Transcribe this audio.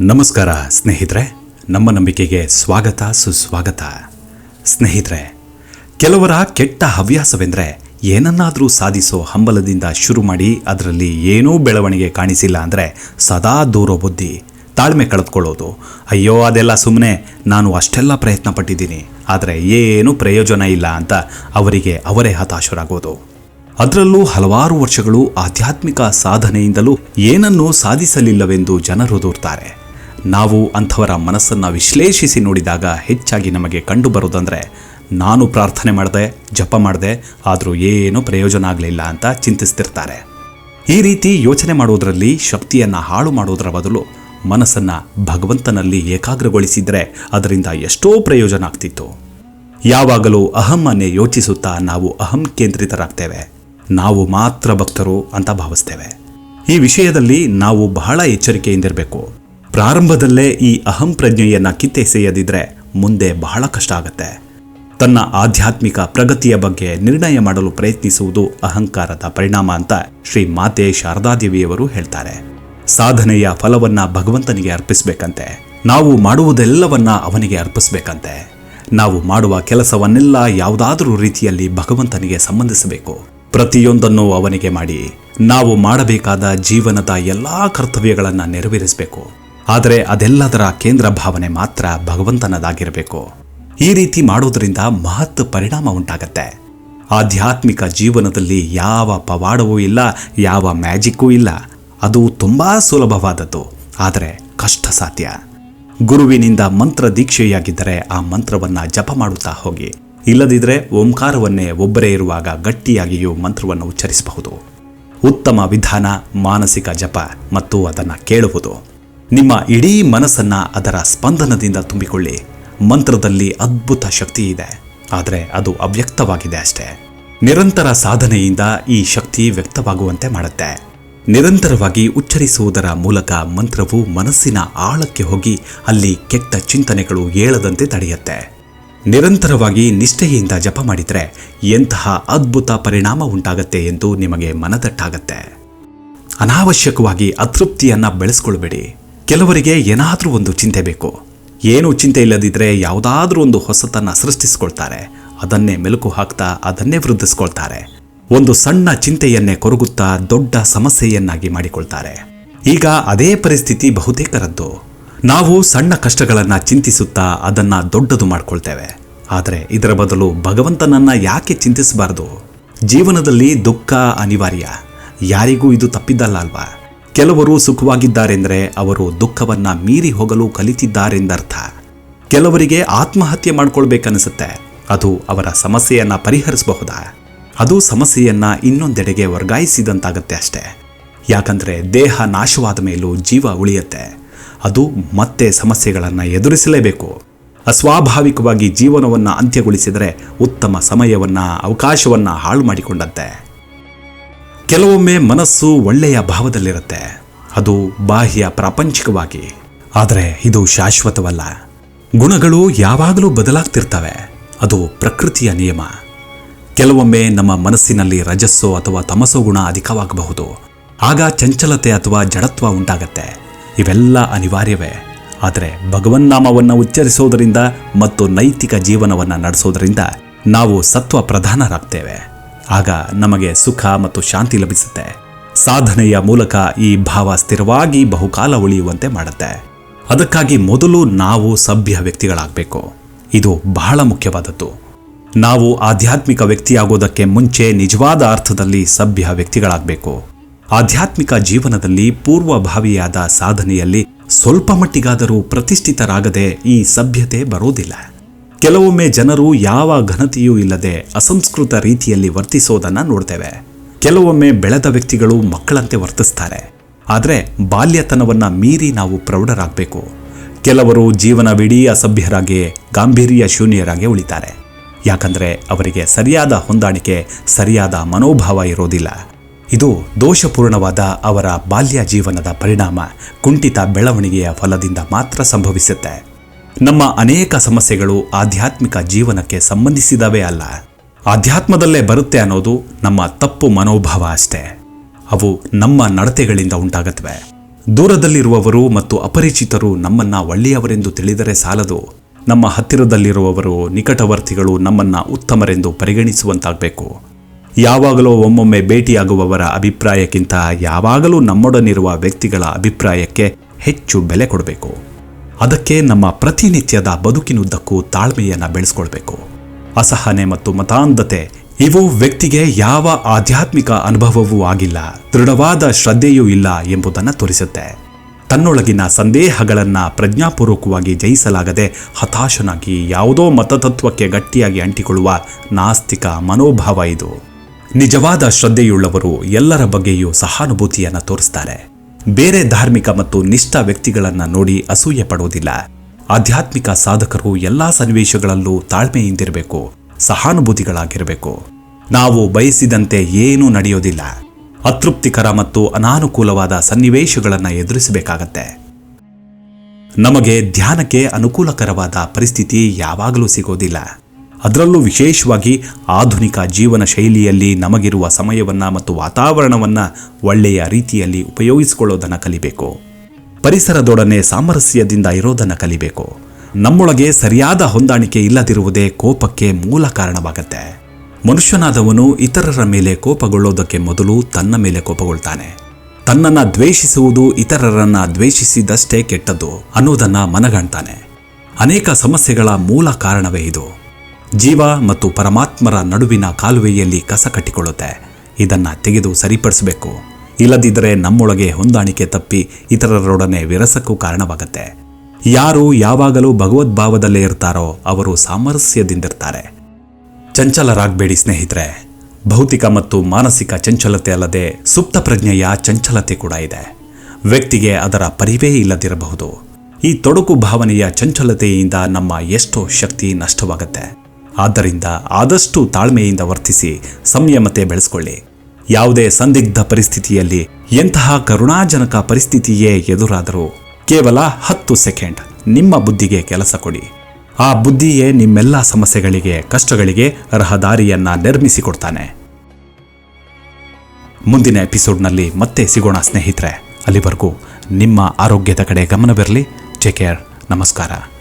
ನಮಸ್ಕಾರ ಸ್ನೇಹಿತರೆ, ನಮ್ಮ ನಂಬಿಕೆಗೆ ಸ್ವಾಗತ, ಸುಸ್ವಾಗತ. ಸ್ನೇಹಿತರೆ, ಕೆಲವರ ಕೆಟ್ಟ ಹವ್ಯಾಸವೆಂದರೆ ಏನನ್ನಾದರೂ ಸಾಧಿಸೋ ಹಂಬಲದಿಂದ ಶುರು ಮಾಡಿ ಅದರಲ್ಲಿ ಏನೂ ಬೆಳವಣಿಗೆ ಕಾಣಿಸಿಲ್ಲ ಅಂದರೆ ಸದಾ ದೂರ ಬುದ್ಧಿ, ತಾಳ್ಮೆ ಕಳೆದುಕೊಳ್ಳೋದು. ಅಯ್ಯೋ, ಅದೆಲ್ಲ ಸುಮ್ಮನೆ ನಾನು ಅಷ್ಟೆಲ್ಲ ಪ್ರಯತ್ನ ಪಟ್ಟಿದ್ದೀನಿ ಆದರೆ ಏನೂ ಪ್ರಯೋಜನ ಇಲ್ಲ ಅಂತ ಅವರಿಗೆ ಅವರೇ ಹತಾಶರಾಗೋದು. ಅದರಲ್ಲೂ ಹಲವಾರು ವರ್ಷಗಳು ಆಧ್ಯಾತ್ಮಿಕ ಸಾಧನೆಯಿಂದಲೂ ಏನನ್ನೂ ಸಾಧಿಸಲಿಲ್ಲವೆಂದು ಜನರು ದೂರ್ತಾರೆ. ನಾವು ಅಂಥವರ ಮನಸ್ಸನ್ನು ವಿಶ್ಲೇಷಿಸಿ ನೋಡಿದಾಗ ಹೆಚ್ಚಾಗಿ ನಮಗೆ ಕಂಡುಬರೋದಂದರೆ ನಾನು ಪ್ರಾರ್ಥನೆ ಮಾಡಿದೆ, ಜಪ ಮಾಡಿದೆ, ಆದರೂ ಏನೂ ಪ್ರಯೋಜನ ಆಗಲಿಲ್ಲ ಅಂತ ಚಿಂತಿಸ್ತಿರ್ತಾರೆ. ಈ ರೀತಿ ಯೋಚನೆ ಮಾಡುವುದರಲ್ಲಿ ಶಕ್ತಿಯನ್ನು ಹಾಳು ಮಾಡುವುದರ ಬದಲು ಮನಸ್ಸನ್ನು ಭಗವಂತನಲ್ಲಿ ಏಕಾಗ್ರಗೊಳಿಸಿದರೆ ಅದರಿಂದ ಎಷ್ಟೋ ಪ್ರಯೋಜನ ಆಗ್ತಿತ್ತು. ಯಾವಾಗಲೂ ಅಹಮ್ಮನ್ನೇ ಯೋಚಿಸುತ್ತಾ ನಾವು ಅಹಂ ಕೇಂದ್ರಿತರಾಗ್ತೇವೆ. ನಾವು ಮಾತ್ರ ಭಕ್ತರು ಅಂತ ಭಾವಿಸ್ತೇವೆ. ಈ ವಿಷಯದಲ್ಲಿ ನಾವು ಬಹಳ ಎಚ್ಚರಿಕೆಯಿಂದಿರಬೇಕು. ಪ್ರಾರಂಭದಲ್ಲೇ ಈ ಅಹಂ ಪ್ರಜ್ಞೆಯನ್ನು ಕಿತ್ತೆಸೆಯದಿದ್ರೆ ಮುಂದೆ ಬಹಳ ಕಷ್ಟ ಆಗುತ್ತೆ. ತನ್ನ ಆಧ್ಯಾತ್ಮಿಕ ಪ್ರಗತಿಯ ಬಗ್ಗೆ ನಿರ್ಣಯ ಮಾಡಲು ಪ್ರಯತ್ನಿಸುವುದು ಅಹಂಕಾರದ ಪರಿಣಾಮ ಅಂತ ಶ್ರೀ ಮಾತೆ ಶಾರದಾದೇವಿಯವರು ಹೇಳ್ತಾರೆ. ಸಾಧನೆಯ ಫಲವನ್ನ ಭಗವಂತನಿಗೆ ಅರ್ಪಿಸಬೇಕಂತೆ. ನಾವು ಮಾಡುವುದೆಲ್ಲವನ್ನ ಅವನಿಗೆ ಅರ್ಪಿಸಬೇಕಂತೆ. ನಾವು ಮಾಡುವ ಕೆಲಸವನ್ನೆಲ್ಲ ಯಾವುದಾದರೂ ರೀತಿಯಲ್ಲಿ ಭಗವಂತನಿಗೆ ಸಂಬಂಧಿಸಬೇಕು. ಪ್ರತಿಯೊಂದನ್ನು ಅವನಿಗೆ ಮಾಡಿ. ನಾವು ಮಾಡಬೇಕಾದ ಜೀವನದ ಎಲ್ಲ ಕರ್ತವ್ಯಗಳನ್ನು ನೆರವೇರಿಸಬೇಕು. ಆದರೆ ಅದೆಲ್ಲದರ ಕೇಂದ್ರ ಭಾವನೆ ಮಾತ್ರ ಭಗವಂತನದಾಗಿರಬೇಕು. ಈ ರೀತಿ ಮಾಡೋದರಿಂದ ಮಹತ್ ಪರಿಣಾಮ ಉಂಟಾಗತ್ತೆ. ಆಧ್ಯಾತ್ಮಿಕ ಜೀವನದಲ್ಲಿ ಯಾವ ಪವಾಡವೂ ಇಲ್ಲ, ಯಾವ ಮ್ಯಾಜಿಕ್ಕೂ ಇಲ್ಲ. ಅದು ತುಂಬಾ ಸುಲಭವಾದದ್ದು, ಆದರೆ ಕಷ್ಟ ಸಾಧ್ಯ ಗುರುವಿನಿಂದ ಮಂತ್ರ ದೀಕ್ಷೆಯಾಗಿದ್ದರೆ ಆ ಮಂತ್ರವನ್ನ ಜಪ ಮಾಡುತ್ತಾ ಹೋಗಿ. ಇಲ್ಲದಿದ್ದರೆ ಓಂಕಾರವನ್ನೇ ಒಬ್ಬರೇ ಇರುವಾಗ ಗಟ್ಟಿಯಾಗಿಯೂ ಮಂತ್ರವನ್ನು ಉಚ್ಚರಿಸಬಹುದು. ಉತ್ತಮ ವಿಧಾನ, ಮಾನಸಿಕ ಜಪ ಮತ್ತು ಅದನ್ನು ಕೇಳುವುದು. ನಿಮ್ಮ ಇಡೀ ಮನಸ್ಸನ್ನು ಅದರ ಸ್ಪಂದನದಿಂದ ತುಂಬಿಕೊಳ್ಳಿ. ಮಂತ್ರದಲ್ಲಿ ಅದ್ಭುತ ಶಕ್ತಿ ಇದೆ ಆದರೆ ಅದು ಅವ್ಯಕ್ತವಾಗಿದೆ ಅಷ್ಟೇ. ನಿರಂತರ ಸಾಧನೆಯಿಂದ ಈ ಶಕ್ತಿ ವ್ಯಕ್ತವಾಗುವಂತೆ ಮಾಡುತ್ತೆ. ನಿರಂತರವಾಗಿ ಉಚ್ಚರಿಸುವುದರ ಮೂಲಕ ಮಂತ್ರವು ಮನಸ್ಸಿನ ಆಳಕ್ಕೆ ಹೋಗಿ ಅಲ್ಲಿ ಕೆಟ್ಟ ಚಿಂತನೆಗಳು ಏಳದಂತೆ ತಡೆಯುತ್ತೆ. ನಿರಂತರವಾಗಿ ನಿಷ್ಠೆಯಿಂದ ಜಪ ಮಾಡಿದರೆ ಎಂತಹ ಅದ್ಭುತ ಪರಿಣಾಮ ಉಂಟಾಗತ್ತೆ ಎಂದು ನಿಮಗೆ ಮನದಟ್ಟಾಗತ್ತೆ. ಅನಾವಶ್ಯಕವಾಗಿ ಅತೃಪ್ತಿಯನ್ನ ಬೆಳೆಸ್ಕೊಳ್ಬೇಡಿ. ಕೆಲವರಿಗೆ ಏನಾದರೂ ಒಂದು ಚಿಂತೆ ಬೇಕು. ಏನು ಚಿಂತೆ ಇಲ್ಲದಿದ್ದರೆ ಯಾವುದಾದ್ರೂ ಒಂದು ಹೊಸತನ್ನು ಸೃಷ್ಟಿಸ್ಕೊಳ್ತಾರೆ. ಅದನ್ನೇ ಮೆಲುಕು ಹಾಕ್ತಾ, ಅದನ್ನೇ ವೃದ್ಧಿಸ್ಕೊಳ್ತಾರೆ. ಒಂದು ಸಣ್ಣ ಚಿಂತೆಯನ್ನೇ ಕೊರಗುತ್ತಾ ದೊಡ್ಡ ಸಮಸ್ಯೆಯನ್ನಾಗಿ ಮಾಡಿಕೊಳ್ತಾರೆ. ಈಗ ಅದೇ ಪರಿಸ್ಥಿತಿ ಬಹುತೇಕರದ್ದು. ನಾವು ಸಣ್ಣ ಕಷ್ಟಗಳನ್ನ ಚಿಂತಿಸುತ್ತಾ ಅದನ್ನ ದೊಡ್ಡದು ಮಾಡ್ಕೊಳ್ತೇವೆ. ಆದರೆ ಇದರ ಬದಲು ಭಗವಂತನನ್ನು ಯಾಕೆ ಚಿಂತಿಸಬಾರದು? ಜೀವನದಲ್ಲಿ ದುಃಖ ಅನಿವಾರ್ಯ. ಯಾರಿಗೂ ಇದು ತಪ್ಪಿದ್ದಲ್ಲ ಅಲ್ವಾ? ಕೆಲವರು ಸುಖವಾಗಿದ್ದಾರೆಂದರೆ ಅವರು ದುಃಖವನ್ನು ಮೀರಿ ಹೋಗಲು ಕಲಿತಿದ್ದಾರೆಂದರ್ಥ. ಕೆಲವರಿಗೆ ಆತ್ಮಹತ್ಯೆ ಮಾಡ್ಕೊಳ್ಬೇಕನ್ನಿಸುತ್ತೆ. ಅದು ಅವರ ಸಮಸ್ಯೆಯನ್ನು ಪರಿಹರಿಸಬಹುದಾ? ಅದು ಸಮಸ್ಯೆಯನ್ನು ಇನ್ನೊಂದೆಡೆಗೆ ವರ್ಗಾಯಿಸಿದಂತಾಗತ್ತೆ ಅಷ್ಟೇ. ಯಾಕಂದರೆ ದೇಹ ನಾಶವಾದ ಮೇಲೂ ಜೀವ ಉಳಿಯುತ್ತೆ. ಅದು ಮತ್ತೆ ಸಮಸ್ಯೆಗಳನ್ನು ಎದುರಿಸಲೇಬೇಕು. ಅಸ್ವಾಭಾವಿಕವಾಗಿ ಜೀವನವನ್ನು ಅಂತ್ಯಗೊಳಿಸಿದರೆ ಉತ್ತಮ ಸಮಯವನ್ನು, ಅವಕಾಶವನ್ನು ಹಾಳು ಮಾಡಿಕೊಂಡಂತೆ ಕೆಲವೊಮ್ಮೆ ಮನಸ್ಸು ಒಳ್ಳೆಯ ಭಾವದಲ್ಲಿರುತ್ತೆ. ಅದು ಬಾಹ್ಯ ಪ್ರಾಪಂಚಿಕವಾಗಿ. ಆದರೆ ಇದು ಶಾಶ್ವತವಲ್ಲ. ಗುಣಗಳು ಯಾವಾಗಲೂ ಬದಲಾಗ್ತಿರ್ತವೆ. ಅದು ಪ್ರಕೃತಿಯ ನಿಯಮ. ಕೆಲವೊಮ್ಮೆ ನಮ್ಮ ಮನಸ್ಸಿನಲ್ಲಿ ರಜಸ್ಸೋ ಅಥವಾ ತಮಸೋ ಗುಣ ಅಧಿಕವಾಗಬಹುದು. ಆಗ ಚಂಚಲತೆ ಅಥವಾ ಜಡತ್ವ ಉಂಟಾಗತ್ತೆ. ಇವೆಲ್ಲ ಅನಿವಾರ್ಯವೇ. ಆದರೆ ಭಗವನ್ನಾಮವನ್ನು ಉಚ್ಚರಿಸೋದರಿಂದ ಮತ್ತು ನೈತಿಕ ಜೀವನವನ್ನು ನಡೆಸೋದರಿಂದ ನಾವು ಸತ್ವ ಪ್ರಧಾನರಾಗ್ತೇವೆ ಆಗ ನಮಗೆ ಸುಖ ಮತ್ತು ಶಾಂತಿ ಲಭಿಸುತ್ತೆ. ಸಾಧನೆಯ ಮೂಲಕ ಈ ಭಾವ ಸ್ಥಿರವಾಗಿ ಬಹುಕಾಲ ಉಳಿಯುವಂತೆ ಮಾಡುತ್ತೆ. ಅದಕ್ಕಾಗಿ ಮೊದಲು ನಾವು ಸಭ್ಯ ವ್ಯಕ್ತಿಗಳಾಗಬೇಕು. ಇದು ಬಹಳ ಮುಖ್ಯವಾದದ್ದು. ನಾವು ಆಧ್ಯಾತ್ಮಿಕ ವ್ಯಕ್ತಿಯಾಗೋದಕ್ಕೆ ಮುಂಚೆ ನಿಜವಾದ ಅರ್ಥದಲ್ಲಿ ಸಭ್ಯ ವ್ಯಕ್ತಿಗಳಾಗಬೇಕು. ಆಧ್ಯಾತ್ಮಿಕ ಜೀವನದಲ್ಲಿ ಪೂರ್ವಭಾವಿಯಾದ ಸಾಧನೆಯಲ್ಲಿ ಸ್ವಲ್ಪ ಮಟ್ಟಿಗಾದರೂ ಪ್ರತಿಷ್ಠಿತರಾಗದೆ ಈ ಸಭ್ಯತೆ ಬರೋದಿಲ್ಲ. ಕೆಲವೊಮ್ಮೆ ಜನರು ಯಾವ ಘನತೆಯೂ ಇಲ್ಲದೆ ಅಸಂಸ್ಕೃತ ರೀತಿಯಲ್ಲಿ ವರ್ತಿಸೋದನ್ನ ನೋಡ್ತೇವೆ. ಕೆಲವೊಮ್ಮೆ ಬೆಳೆದ ವ್ಯಕ್ತಿಗಳು ಮಕ್ಕಳಂತೆ ವರ್ತಿಸ್ತಾರೆ. ಆದರೆ ಬಾಲ್ಯತನವನ್ನು ಮೀರಿ ನಾವು ಪ್ರೌಢರಾಗಬೇಕು. ಕೆಲವರು ಜೀವನವಿಡೀ ಅಸಭ್ಯರಾಗಿ, ಗಾಂಭೀರ್ಯ ಶೂನ್ಯರಾಗಿ ಉಳಿತಾರೆ. ಯಾಕಂದರೆ ಅವರಿಗೆ ಸರಿಯಾದ ಹೊಂದಾಣಿಕೆ, ಸರಿಯಾದ ಮನೋಭಾವ ಇರೋದಿಲ್ಲ. ಇದು ದೋಷಪೂರ್ಣವಾದ ಅವರ ಬಾಲ್ಯ ಜೀವನದ ಪರಿಣಾಮ, ಕುಂಠಿತ ಬೆಳವಣಿಗೆಯ ಫಲದಿಂದ ಮಾತ್ರ ಸಂಭವಿಸುತ್ತೆ. ನಮ್ಮ ಅನೇಕ ಸಮಸ್ಯೆಗಳು ಆಧ್ಯಾತ್ಮಿಕ ಜೀವನಕ್ಕೆ ಸಂಬಂಧಿಸಿದವೇ ಅಲ್ಲ. ಆಧ್ಯಾತ್ಮದಲ್ಲೇ ಬರುತ್ತೆ ಅನ್ನೋದು ನಮ್ಮ ತಪ್ಪು ಮನೋಭಾವ ಅಷ್ಟೇ. ಅವು ನಮ್ಮ ನಡತೆಗಳಿಂದ ಉಂಟಾಗತ್ವೆ ದೂರದಲ್ಲಿರುವವರು ಮತ್ತು ಅಪರಿಚಿತರು ನಮ್ಮನ್ನ ಒಳ್ಳೆಯವರೆಂದು ತಿಳಿದರೆ ಸಾಲದು. ನಮ್ಮ ಹತ್ತಿರದಲ್ಲಿರುವವರು ನಿಕಟವರ್ತಿಗಳು ನಮ್ಮನ್ನ ಉತ್ತಮರೆಂದು ಪರಿಗಣಿಸುವಂತಾಗಬೇಕು. ಯಾವಾಗಲೂ ಒಮ್ಮೊಮ್ಮೆ ಭೇಟಿಯಾಗುವವರ ಅಭಿಪ್ರಾಯಕ್ಕಿಂತ ಯಾವಾಗಲೂ ನಮ್ಮೊಡನಿರುವ ವ್ಯಕ್ತಿಗಳ ಅಭಿಪ್ರಾಯಕ್ಕೆ ಹೆಚ್ಚು ಬೆಲೆ ಕೊಡಬೇಕು. ಅದಕ್ಕೆ ನಮ್ಮ ಪ್ರತಿನಿತ್ಯದ ಬದುಕಿನುದ್ದಕ್ಕೂ ತಾಳ್ಮೆಯನ್ನು ಬೆಳೆಸ್ಕೊಳ್ಬೇಕು. ಅಸಹನೆ ಮತ್ತು ಮತಾಂಧತೆ ಇವು ವ್ಯಕ್ತಿಗೆ ಯಾವ ಆಧ್ಯಾತ್ಮಿಕ ಅನುಭವವೂ ಆಗಿಲ್ಲ, ದೃಢವಾದ ಶ್ರದ್ಧೆಯೂ ಇಲ್ಲ ಎಂಬುದನ್ನು ತೋರಿಸುತ್ತೆ. ತನ್ನೊಳಗಿನ ಸಂದೇಹಗಳನ್ನು ಪ್ರಜ್ಞಾಪೂರ್ವಕವಾಗಿ ಜಯಿಸಲಾಗದೆ ಹತಾಶನಾಗಿ ಯಾವುದೋ ಮತತತ್ವಕ್ಕೆ ಗಟ್ಟಿಯಾಗಿ ಅಂಟಿಕೊಳ್ಳುವ ನಾಸ್ತಿಕ ಮನೋಭಾವ ಇದು. ನಿಜವಾದ ಶ್ರದ್ಧೆಯುಳ್ಳವರು ಎಲ್ಲರ ಬಗ್ಗೆಯೂ ಸಹಾನುಭೂತಿಯನ್ನು ತೋರಿಸ್ತಾರೆ. ಬೇರೆ ಧಾರ್ಮಿಕ ಮತ್ತು ನಿಷ್ಠ ವ್ಯಕ್ತಿಗಳನ್ನು ನೋಡಿ ಅಸೂಯೆ ಪಡುವುದಿಲ್ಲ. ಆಧ್ಯಾತ್ಮಿಕ ಸಾಧಕರು ಎಲ್ಲಾ ಸನ್ನಿವೇಶಗಳಲ್ಲೂ ತಾಳ್ಮೆಯಿಂದಿರಬೇಕು, ಸಹಾನುಭೂತಿಗಳಾಗಿರಬೇಕು. ನಾವು ಬಯಸಿದಂತೆ ಏನೂ ನಡೆಯೋದಿಲ್ಲ. ಅತೃಪ್ತಿಕರ ಮತ್ತು ಅನಾನುಕೂಲವಾದ ಸನ್ನಿವೇಶಗಳನ್ನು ಎದುರಿಸಬೇಕಾಗತ್ತೆ. ನಮಗೆ ಧ್ಯಾನಕ್ಕೆ ಅನುಕೂಲಕರವಾದ ಪರಿಸ್ಥಿತಿ ಯಾವಾಗಲೂ ಸಿಗೋದಿಲ್ಲ. ಅದರಲ್ಲೂ ವಿಶೇಷವಾಗಿ ಆಧುನಿಕ ಜೀವನ ಶೈಲಿಯಲ್ಲಿ ನಮಗಿರುವ ಸಮಯವನ್ನು ಮತ್ತು ವಾತಾವರಣವನ್ನ ಒಳ್ಳೆಯ ರೀತಿಯಲ್ಲಿ ಉಪಯೋಗಿಸಿಕೊಳ್ಳೋದನ್ನು ಕಲಿಬೇಕು. ಪರಿಸರದೊಡನೆ ಸಾಮರಸ್ಯದಿಂದ ಇರೋದನ್ನು ಕಲಿಬೇಕು. ನಮ್ಮೊಳಗೆ ಸರಿಯಾದ ಹೊಂದಾಣಿಕೆ ಇಲ್ಲದಿರುವುದೇ ಕೋಪಕ್ಕೆ ಮೂಲ ಕಾರಣವಾಗುತ್ತೆ. ಮನುಷ್ಯನಾದವನು ಇತರರ ಮೇಲೆ ಕೋಪಗೊಳ್ಳೋದಕ್ಕೆ ಮೊದಲು ತನ್ನ ಮೇಲೆ ಕೋಪಗೊಳ್ತಾನೆ. ತನ್ನನ್ನ ದ್ವೇಷಿಸುವುದು ಇತರರನ್ನ ದ್ವೇಷಿಸಿದಷ್ಟೇ ಕೆಟ್ಟದ್ದು ಅನ್ನೋದನ್ನು ಮನಗಾಣ್ತಾನೆ. ಅನೇಕ ಸಮಸ್ಯೆಗಳ ಮೂಲ ಕಾರಣವೇ ಇದು. ಜೀವ ಮತ್ತು ಪರಮಾತ್ಮರ ನಡುವಿನ ಕಾಲುವೆಯಲ್ಲಿ ಕಸ ಕಟ್ಟಿಕೊಳ್ಳುತ್ತೆ. ಇದನ್ನು ತೆಗೆದು ಸರಿಪಡಿಸಬೇಕು. ಇಲ್ಲದಿದ್ದರೆ ನಮ್ಮೊಳಗೆ ಹೊಂದಾಣಿಕೆ ತಪ್ಪಿ ಇತರರೊಡನೆ ವಿರಸಕ್ಕೂ ಕಾರಣವಾಗುತ್ತೆ. ಯಾರು ಯಾವಾಗಲೂ ಭಗವದ್ಭಾವದಲ್ಲೇ ಇರ್ತಾರೋ ಅವರು ಸಾಮರಸ್ಯದಿಂದಿರ್ತಾರೆ. ಚಂಚಲರಾಗಬೇಡಿ ಸ್ನೇಹಿತರೆ. ಭೌತಿಕ ಮತ್ತು ಮಾನಸಿಕ ಚಂಚಲತೆ ಅಲ್ಲದೆ ಸುಪ್ತ ಪ್ರಜ್ಞೆಯ ಚಂಚಲತೆ ಕೂಡ ಇದೆ. ವ್ಯಕ್ತಿಗೆ ಅದರ ಪರಿವೇ ಇಲ್ಲದಿರಬಹುದು. ಈ ತೊಡಕು ಭಾವನೆಯ ಚಂಚಲತೆಯಿಂದ ನಮ್ಮ ಎಷ್ಟೋ ಶಕ್ತಿ ನಷ್ಟವಾಗತ್ತೆ. ಆದ್ದರಿಂದ ಆದಷ್ಟು ತಾಳ್ಮೆಯಿಂದ ವರ್ತಿಸಿ, ಸಂಯಮತೆ ಬೆಳೆಸ್ಕೊಳ್ಳಿ. ಯಾವುದೇ ಸಂದಿಗ್ಧ ಪರಿಸ್ಥಿತಿಯಲ್ಲಿ ಎಂತಹ ಕರುಣಾಜನಕ ಪರಿಸ್ಥಿತಿಯೇ ಎದುರಾದರೂ ಕೇವಲ ಹತ್ತು ಸೆಕೆಂಡ್ ನಿಮ್ಮ ಬುದ್ಧಿಗೆ ಕೆಲಸ ಕೊಡಿ. ಆ ಬುದ್ಧಿಯೇ ನಿಮ್ಮೆಲ್ಲ ಸಮಸ್ಯೆಗಳಿಗೆ, ಕಷ್ಟಗಳಿಗೆ ರಹದಾರಿಯನ್ನ ನಿರ್ಮಿಸಿಕೊಡ್ತಾನೆ. ಮುಂದಿನ ಎಪಿಸೋಡ್ನಲ್ಲಿ ಮತ್ತೆ ಸಿಗೋಣ ಸ್ನೇಹಿತರೆ. ಅಲ್ಲಿವರೆಗೂ ನಿಮ್ಮ ಆರೋಗ್ಯದ ಕಡೆ ಗಮನವಿರಲಿ. ಕೇರ್ ನಮಸ್ಕಾರ.